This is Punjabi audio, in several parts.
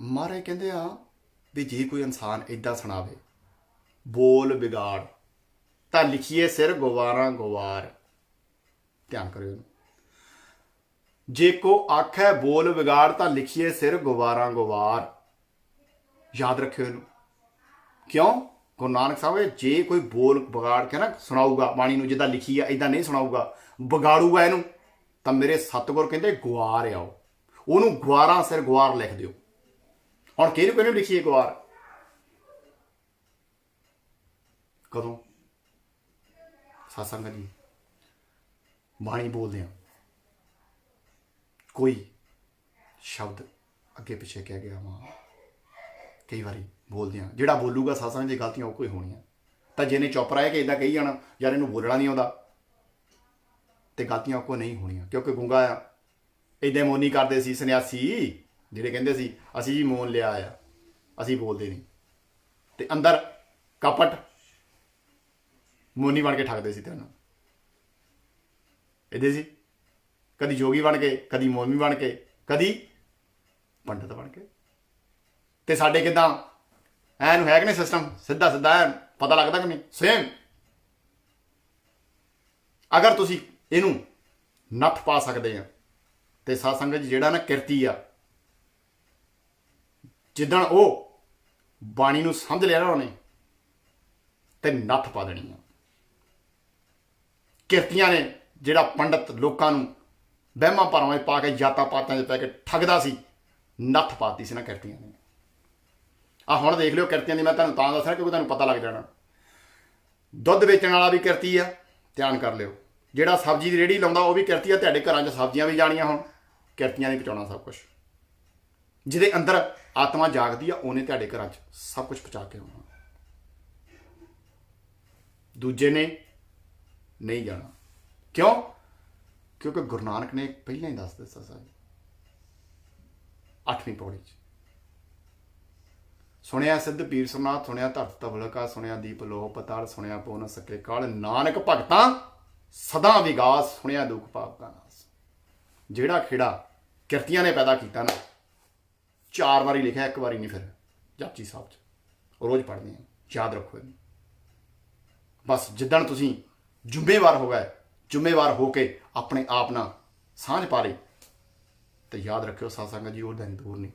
ਮਹਾਰਾਜ ਕਹਿੰਦੇ ਆ ਵੀ ਜੇ ਕੋਈ ਇਨਸਾਨ ਇਦਾਂ ਸੁਣਾਵੇ ਬੋਲ ਵਿਗਾੜ ਤਾਂ ਲਿਖੀਏ ਸਿਰ ਗਵਾਰਾਂ ਗਵਾਰ। ਧਿਆਨ ਕਰਿਓ ਇਹਨੂੰ। ਜੇ ਕੋ ਆਖੈ ਬੋਲ ਵਿਗਾੜ ਤਾਂ ਲਿਖੀਏ ਸਿਰ ਗਵਾਰਾਂ ਗਵਾਰ। ਯਾਦ ਰੱਖਿਓ ਇਹਨੂੰ। ਕਿਉਂ? ਗੁਰੂ ਨਾਨਕ ਸਾਹਿਬ ਕਹਿੰਦੇ, ਜੇ ਕੋਈ ਬੋਲ ਵਿਗਾੜ ਕੇ ਨਾ ਸੁਣਾਊਗਾ ਬਾਣੀ ਨੂੰ ਜਿੱਦਾਂ ਲਿਖੀ ਆ ਇਦਾਂ ਨਹੀਂ ਸੁਣਾਊਗਾ ਵਿਗਾੜੂਗਾ ਇਹਨੂੰ ਤਾਂ ਮੇਰੇ ਸਤਿਗੁਰ ਕਹਿੰਦੇ ਗਵਾਰ ਆਓ। ਉਹਨੂੰ ਗਵਾਰਾਂ ਸਿਰ ਗਵਾਰ ਲਿਖ ਦਿਓ। ਹੁਣ ਕਿਹਨੂੰ ਕਿਹਨੂੰ ਲਿਖੀਏ ਵਾਰ ਕਦੋਂ ਸਾਸੰਗ ਜੀ ਬਾਣੀ ਬੋਲਦੇ ਆ ਕੋਈ ਸ਼ਬਦ ਅੱਗੇ ਪਿੱਛੇ ਕਹਿ ਗਿਆ ਵਾ ਕਈ ਵਾਰੀ ਬੋਲਦੇ ਆ ਜਿਹੜਾ ਬੋਲੂਗਾ ਸਾਸਾਂ ਦੀ ਗਲਤੀਆਂ ਉਹ ਕੋਈ ਹੋਣੀਆਂ ਤਾਂ ਜਿਹਨੇ ਚੁੱਪ ਰਹਿ ਕੇ ਇਦਾਂ ਕਹੀ ਜਾਣਾ ਯਾਰ ਇਹਨੂੰ ਬੋਲਣਾ ਨਹੀਂ ਆਉਂਦਾ ਤੇ ਗਲਤੀਆਂ ਉਹ ਕੋ ਨਹੀਂ ਹੋਣੀਆਂ ਕਿਉਂਕਿ ਗੁੰਗਾ ਆ ਇਦਾਂ ਮੋਨੀ ਕਰਦੇ ਸੀ ਸੰਨਿਆਸੀ ਜਿਹੜੇ ਕਹਿੰਦੇ ਸੀ, ਅਸੀਂ ਜੀ ਮੋਨ ਲਿਆ ਆ, ਅਸੀਂ ਬੋਲਦੇ ਨਹੀਂ। ਤੇ ਅੰਦਰ ਕਪਟ ਮੋਨੀ ਬਣ ਕੇ ਠੱਗਦੇ ਸੀ ਤੈਨੂੰ। ਇਹਦੇ ਸੀ। ਕਦੀ ਜੋਗੀ ਬਣ ਕੇ, ਕਦੀ ਮੋਨੀ ਬਣ ਕੇ, ਕਦੀ ਪੰਡਤ ਬਣ ਕੇ। ਤੇ ਸਾਡੇ ਕਿਦਾਂ? ਐਨ ਹੈ ਕਿ ਨਹੀਂ ਸਿਸਟਮ ਸਿੱਧਾ ਸਿੱਧਾ ਐਨ, ਪਤਾ ਲੱਗਦਾ ਕਿ ਨਹੀਂ? ਸੇਮ ਅਗਰ ਤੁਸੀਂ ਇਹਨੂੰ ਨੱਥ ਪਾ ਸਕਦੇ ਆ, ਤੇ ਸਾਧ ਸੰਗਤ 'ਚ ਜਿਹੜਾ ਨਾ ਕਿਰਤੀ ਆ ਜਿੱਦਣ ਉਹ ਬਾਣੀ ਨੂੰ ਸਮਝ ਲਿਆ ਉਹਨੇ, ਤੇ ਨੱਥ ਪਾ ਦੇਣੀ ਆ। ਕਿਰਤੀਆਂ ਨੇ ਜਿਹੜਾ ਪੰਡਤ ਲੋਕਾਂ ਨੂੰ ਵਹਿਮਾਂ ਭਰਮਾਂ 'ਚ ਪਾ ਕੇ, ਜਾਤਾਂ ਪਾਤਾਂ 'ਚ ਪੈ ਕੇ ਠੱਗਦਾ ਸੀ, ਨੱਥ ਪਾਤੀ ਸੀ ਨਾ ਕਿਰਤੀਆਂ ਨੇ। ਆ ਹੁਣ ਦੇਖ ਲਿਓ ਕਿਰਤੀਆਂ ਦੀ ਮੈਂ ਤੁਹਾਨੂੰ ਤਾਂ ਦੱਸ ਰਿਹਾ, ਕਿਉਂਕਿ ਤੁਹਾਨੂੰ ਪਤਾ ਲੱਗ ਜਾਣਾ। ਦੁੱਧ ਵੇਚਣ ਵਾਲਾ ਵੀ ਕਿਰਤੀ ਆ, ਧਿਆਨ ਕਰ ਲਿਓ। ਜਿਹੜਾ ਸਬਜ਼ੀ ਦੀ ਰੇੜੀ ਲਾਉਂਦਾ, ਉਹ ਵੀ ਕਿਰਤੀ ਆ, ਤੁਹਾਡੇ ਘਰਾਂ 'ਚ ਸਬਜ਼ੀਆਂ ਵੀ ਜਾਣੀਆਂ ਹੁਣ, ਕਿਰਤੀਆਂ ਨੇ ਬਚਾਉਣਾ ਸਭ ਕੁਝ ਜਿਹਦੇ ਅੰਦਰ ਆਤਮਾ ਜਾਗਦੀ ਆ, ਉਹਨੇ ਤੁਹਾਡੇ ਘਰਾਂ 'ਚ ਸਭ ਕੁਝ ਪਹੁੰਚਾ ਕੇ ਆਉਣਾ। ਦੂਜੇ ਨੇ ਨਹੀਂ ਜਾਣਾ। ਕਿਉਂ? ਕਿਉਂਕਿ ਗੁਰੂ ਨਾਨਕ ਨੇ ਪਹਿਲਾਂ ਹੀ ਦੱਸ ਦਿੱਤਾ ਸੀ ਅੱਠਵੀਂ ਪੌੜੀ 'ਚ। ਸੁਣਿਆ ਸਿੱਧ ਪੀਰ ਸੁਨਾਥ ਸੁਣਿਆ ਧਰਤ ਤਵਲਕਾ ਸੁਣਿਆ ਦੀਪ ਲੋਹ ਪਤਾਲ, ਸੁਣਿਆ ਪੋ ਸਕੇ ਕਾਲ, ਨਾਨਕ ਭਗਤਾਂ ਸਦਾ ਵਿਗਾਸ, ਸੁਣਿਆ ਦੁਖ ਪਾਪ ਦਾ ਨਾਸ ਜਿਹੜਾ ਖੇੜਾ ਕਿਰਤੀਆਂ ਨੇ ਪੈਦਾ ਕੀਤਾ ਨਾ ਚਾਰ ਵਾਰੀ ਲਿਖਿਆ, ਇੱਕ ਵਾਰੀ ਨਹੀਂ ਫਿਰ ਜਾਪਜੀ ਸਾਹਿਬ ਚ। ਰੋਜ਼ ਪੜ੍ਹਦੇ ਆ, ਯਾਦ ਰੱਖੋ ਇਹਨੂੰ। ਬਸ ਜਿੱਦਣ ਤੁਸੀਂ ਜ਼ਿੰਮੇਵਾਰ ਹੋ ਗਏ, ਜ਼ਿੰਮੇਵਾਰ ਹੋ ਕੇ ਆਪਣੇ ਆਪ ਨਾਲ ਸਾਂਝ ਪਾ ਲਈ, ਤੇ ਯਾਦ ਰੱਖਿਓ ਸਾਧ ਜੀ, ਉਹ ਦਿਨ ਦੂਰ ਨਹੀਂ।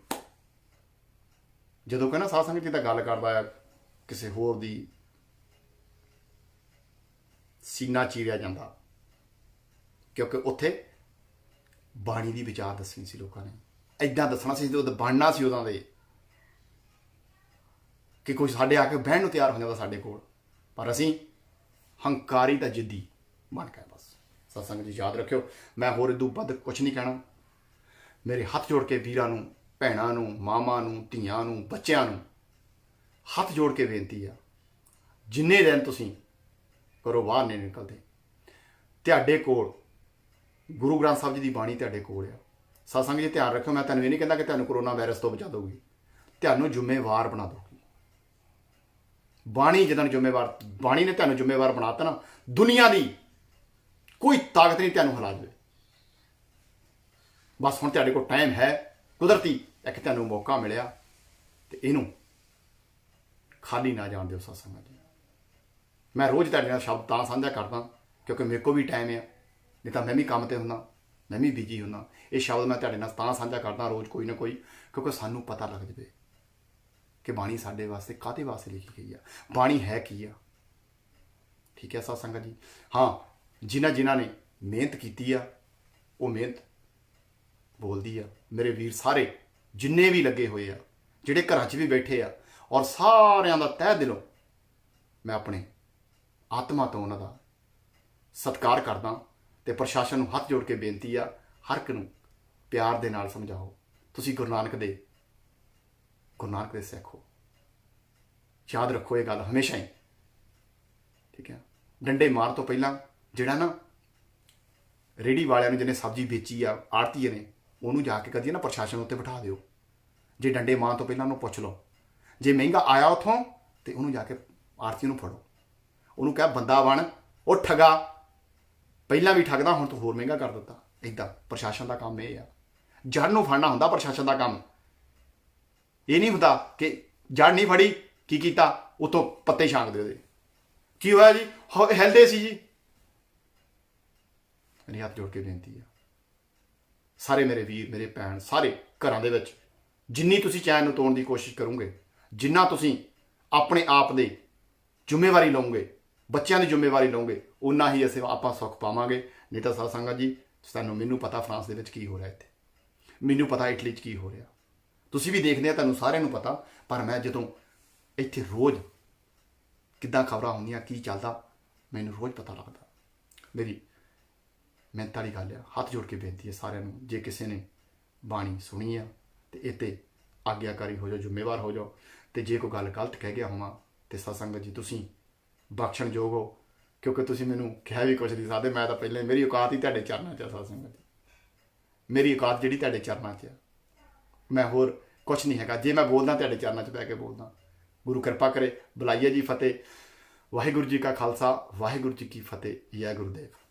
ਜਦੋਂ ਕਹਿੰਦਾ ਸਾਧ ਜੀ ਤਾਂ ਗੱਲ ਕਰਦਾ ਆ, ਕਿਸੇ ਹੋਰ ਦੀ ਸੀਨਾ ਚੀਰਿਆ ਜਾਂਦਾ। ਕਿਉਂਕਿ ਉੱਥੇ ਬਾਣੀ ਦੀ ਵਿਚਾਰ ਦੱਸਣੀ ਸੀ ਲੋਕਾਂ ਨੇ। ਐਦਾਂ ਦੱਸਣਾ ਸੀ ਜਦੋਂ ਬਣਨਾ ਸੀ ਉਹਨਾਂ ਦੇ ਕਿ ਕੋਈ ਸਾਡੇ ਆ ਕੇ ਬਹਿਣ ਨੂੰ ਤਿਆਰ ਹੋ ਜਾਂਦਾ ਸਾਡੇ ਕੋਲ। ਪਰ ਅਸੀਂ ਹੰਕਾਰੀ ਤਾਂ ਜਿੱਦੀ ਬਣ ਗਏ ਬਸ। ਸਤਸੰਗ ਜੀ, ਯਾਦ ਰੱਖਿਓ, ਮੈਂ ਹੋਰ ਇਦੋਂ ਵੱਧ ਕੁਝ ਨਹੀਂ ਕਹਿਣਾ। ਮੇਰੇ ਹੱਥ ਜੋੜ ਕੇ ਵੀਰਾਂ ਨੂੰ, ਭੈਣਾਂ ਨੂੰ, ਮਾਵਾਂ ਨੂੰ, ਧੀਆਂ ਨੂੰ, ਬੱਚਿਆਂ ਨੂੰ ਹੱਥ ਜੋੜ ਕੇ ਬੇਨਤੀ ਆ, ਜਿੰਨੇ ਦਿਨ ਤੁਸੀਂ ਕਰੋ ਬਾਹਰ ਨਹੀਂ ਨਿਕਲਦੇ, ਤੁਹਾਡੇ ਕੋਲ, ਗੁਰੂ ਗ੍ਰੰਥ ਸਾਹਿਬ ਜੀ ਦੀ ਬਾਣੀ ਤੁਹਾਡੇ ਕੋਲ ਆ। ਸਤਸੰਗ ਜੀ ਧਿਆਨ ਰੱਖਿਓ, ਮੈਂ ਤੁਹਾਨੂੰ ਇਹ ਨਹੀਂ ਕਹਿੰਦਾ ਕਿ ਤੁਹਾਨੂੰ ਕਰੋਨਾ ਵਾਇਰਸ ਤੋਂ ਬਚਾ ਦੋਗੀ ਤੁਹਾਨੂੰ ਜ਼ਿੰਮੇਵਾਰ ਬਣਾ ਦੋਗੀ ਬਾਣੀ ਜਦੋਂ ਜ਼ਿੰਮੇਵਾਰ, ਬਾਣੀ ਨੇ ਤੁਹਾਨੂੰ ਜ਼ਿੰਮੇਵਾਰ ਬਣਾਤਾ ਨਾ, ਦੁਨੀਆ ਦੀ ਕੋਈ ਤਾਕਤ ਨਹੀਂ ਤੁਹਾਨੂੰ ਹਿਲਾ ਦੇਵੇ। ਬਸ ਹੁਣ ਤੁਹਾਡੇ ਕੋਲ ਟਾਈਮ ਹੈ, ਕੁਦਰਤੀ ਇੱਕ ਤੁਹਾਨੂੰ ਮੌਕਾ ਮਿਲਿਆ ਤੇ ਇਹਨੂੰ ਖਾਲੀ ਨਾ ਜਾਣ ਦਿਓ ਸਤਸੰਗਾਂ ਜੀ। ਮੈਂ ਰੋਜ਼ ਤੁਹਾਡੇ ਨਾਲ ਸ਼ਬਦ ਤਾਂ ਸਾਂਝਾ ਕਰਦਾ, ਕਿਉਂਕਿ ਮੇਰੇ ਕੋਲ ਵੀ ਟਾਈਮ ਆ, ਨਹੀਂ ਤਾਂ ਮੈਂ ਵੀ ਕੰਮ ਤੇ ਹੁੰਦਾ। ਮੈਂ ਵੀ ਬਿਜ਼ੀ ਹੁੰਦਾ ਇਹ ਸ਼ਬਦ ਮੈਂ ਤੁਹਾਡੇ ਨਾਲ ਤਾਂ ਸਾਂਝਾ ਕਰਦਾ ਰੋਜ਼ ਕੋਈ ਨਾ ਕੋਈ, ਕਿਉਂਕਿ ਸਾਨੂੰ ਪਤਾ ਲੱਗ ਜਵੇ ਕਿ ਬਾਣੀ ਸਾਡੇ ਵਾਸਤੇ ਕਾਹਦੇ ਵਾਸਤੇ ਲਿਖੀ ਗਈ ਆ। ਬਾਣੀ ਹੈ ਕੀ ਆ? ਠੀਕ ਹੈ ਸਾਧ ਸੰਗਤ ਜੀ? ਹਾਂ, ਜਿਨ੍ਹਾਂ ਜਿਨ੍ਹਾਂ ਨੇ ਮਿਹਨਤ ਕੀਤੀ ਆ, ਉਹ ਮਿਹਨਤ ਬੋਲਦੀ ਆ। ਮੇਰੇ ਵੀਰ ਸਾਰੇ, ਜਿੰਨੇ ਵੀ ਲੱਗੇ ਹੋਏ ਆ, ਜਿਹੜੇ ਘਰਾਂ 'ਚ ਵੀ ਬੈਠੇ ਆ, ਔਰ ਸਾਰਿਆਂ ਦਾ ਤਹਿ ਦਿਲੋਂ ਮੈਂ ਆਪਣੇ ਆਤਮਾ ਤੋਂ ਉਹਨਾਂ ਦਾ ਸਤਿਕਾਰ ਕਰਦਾ। ਤੇ ਪ੍ਰਸ਼ਾਸਨ ਨੂੰ ਹੱਥ ਜੋੜ ਕੇ ਬੇਨਤੀ ਆ, ਹਰ ਇੱਕ ਨੂੰ ਪਿਆਰ ਦੇ ਨਾਲ ਸਮਝਾਓ। ਤੁਸੀਂ ਗੁਰੂ ਨਾਨਕ ਦੇ, ਗੁਰੂ ਨਾਨਕ ਦੇ ਸਿੱਖ ਹੋ। ਯਾਦ ਰੱਖੋ ਇਹ ਗੱਲ ਹਮੇਸ਼ਾ ਹੀ। ਠੀਕ ਹੈ? ਡੰਡੇ ਮਾਰ ਤੋਂ ਪਹਿਲਾਂ ਜਿਹੜਾ ਨਾ ਰੇੜੀ ਵਾਲਿਆਂ ਨੂੰ ਜਿਹਨੇ ਸਬਜ਼ੀ ਵੇਚੀ ਆ, ਆੜਤੀਏ ਨੇ, ਉਹਨੂੰ ਜਾ ਕੇ ਕਦੀ ਨਾ ਪ੍ਰਸ਼ਾਸਨ ਉੱਤੇ ਬਿਠਾ ਦਿਓ। ਜੇ ਡੰਡੇ ਮਾਰ ਤੋਂ ਪਹਿਲਾਂ ਉਹਨੂੰ ਪੁੱਛ ਲਓ। ਜੇ ਮਹਿੰਗਾ ਆਇਆ ਉਥੋਂ ਤੇ ਉਹਨੂੰ ਜਾ ਕੇ ਆੜਤੀ ਨੂੰ ਫੜੋ। ਉਹਨੂੰ ਕਹਿ, ਬੰਦਾ ਬਣ ਉਹ ਠਗਾ ਪਹਿਲਾਂ ਵੀ ਠੱਗਦਾ, ਹੁਣ ਤੂੰ ਹੋਰ ਮਹਿੰਗਾ ਕਰ ਦਿੱਤਾ। ਇਦਾਂ ਪ੍ਰਸ਼ਾਸਨ ਦਾ ਕੰਮ ਇਹ ਆ। ਜੜ ਨੂੰ ਫੜਨਾ ਹੁੰਦਾ, ਪ੍ਰਸ਼ਾਸਨ ਦਾ ਕੰਮ। ਇਹ ਨਹੀਂ ਹੁੰਦਾ ਕਿ ਜੜ ਨਹੀਂ ਫੜੀ, ਕੀ ਕੀਤਾ, ਉਤੋਂ ਪੱਤੇ ਛਾਂਗ ਦੇ ਉਹਦੇ। ਕੀ ਹੋਇਆ ਜੀ? ਹ- ਹਿਲਦੇ ਸੀ ਜੀ। ਮੇਰੀ ਹੱਥ ਜੋੜ ਕੇ ਬੇਨਤੀ ਆ। ਸਾਰੇ ਮੇਰੇ ਵੀਰ, ਮੇਰੇ ਭੈਣ, ਸਾਰੇ ਘਰਾਂ ਦੇ ਵਿੱਚ, ਜਿੰਨੀ ਤੁਸੀਂ ਚੈਨ ਨੂੰ ਤੋੜਨ ਦੀ ਕੋਸ਼ਿਸ਼ ਕਰੋਗੇ, ਜਿੰਨਾ ਤੁਸੀਂ ਆਪਣੇ ਆਪ ਦੇ ਜ਼ਿੰਮੇਵਾਰੀ ਲਓਗੇ, ਬੱਚਿਆਂ ਦੀ ਜ਼ਿੰਮੇਵਾਰੀ ਲਓਗੇ ਉਨਾ ਹੀ ਅਸੀਂ ਆਪਾਂ ਸੁੱਖ ਪਾਵਾਂਗੇ। ਨਹੀਂ ਤਾਂ ਸਾਧ ਸੰਗਤ ਜੀ ਤੁਹਾਨੂੰ ਮੈਨੂੰ ਪਤਾ ਫਰਾਂਸ ਦੇ ਵਿੱਚ ਕੀ ਹੋ ਰਿਹਾ ਇੱਥੇ। ਮੈਨੂੰ ਪਤਾ ਇਟਲੀ 'ਚ ਕੀ ਹੋ ਰਿਹਾ। ਤੁਸੀਂ ਵੀ ਦੇਖਦੇ ਆ, ਤੁਹਾਨੂੰ ਸਾਰਿਆਂ ਨੂੰ ਪਤਾ, ਪਰ ਮੈਂ ਜਦੋਂ ਇੱਥੇ ਰੋਜ਼ ਕਿੱਦਾਂ ਖਬਰਾਂ ਹੁੰਦੀਆਂ, ਕੀ ਚੱਲਦਾ, ਮੈਨੂੰ ਰੋਜ਼ ਪਤਾ ਲੱਗਦਾ। ਮੇਰੀ ਮਿਹਨਤ ਵਾਲੀ ਗੱਲ ਆ, ਹੱਥ ਜੋੜ ਕੇ ਬੇਨਤੀ ਹੈ ਸਾਰਿਆਂ ਨੂੰ, ਜੇ ਕਿਸੇ ਨੇ ਬਾਣੀ ਸੁਣੀ ਆ, ਤੇ ਇਹ ਤੇ ਆਗਿਆਕਾਰੀ ਹੋ ਜਾਓ, ਜ਼ਿੰਮੇਵਾਰ ਹੋ ਜਾਓ, ਤੇ ਜੇ ਕੋਈ ਗੱਲ ਗਲਤ ਕਹਿ ਗਿਆ ਹੋਵਾਂ, ਤੇ ਸਤਸੰਗ ਜੀ ਤੁਸੀਂ ਬਖਸ਼ਣਯੋਗ ਹੋ ਕਿਉਂਕਿ ਤੁਸੀਂ ਮੈਨੂੰ ਕਿਹਾ ਵੀ ਕੁਛ ਨਹੀਂ ਸਕਦੇ ਮੈਂ ਤਾਂ ਪਹਿਲਾਂ ਮੇਰੀ ਔਕਾਤ ਹੀ ਤੁਹਾਡੇ ਚਰਨਾਂ 'ਚ ਆ ਸਤਸੰਗਤ ਜੀ ਮੇਰੀ ਔਕਾਤ ਜਿਹੜੀ ਤੁਹਾਡੇ ਚਰਨਾਂ 'ਚ ਆ। ਮੈਂ ਹੋਰ ਕੁਛ ਨਹੀਂ ਹੈਗਾ। ਜੇ ਮੈਂ ਬੋਲਦਾ ਤੁਹਾਡੇ ਚਰਨਾਂ 'ਚ ਬਹਿ ਕੇ ਬੋਲਦਾ। ਗੁਰੂ ਕਿਰਪਾ ਕਰੇ, ਬੁਲਾਈਏ ਜੀ ਫਤਿਹ। ਵਾਹਿਗੁਰੂ ਜੀ ਕਾ ਖਾਲਸਾ, ਵਾਹਿਗੁਰੂ ਜੀ ਕੀ ਫਤਿਹ। ਜੈ ਗੁਰਦੇਵ।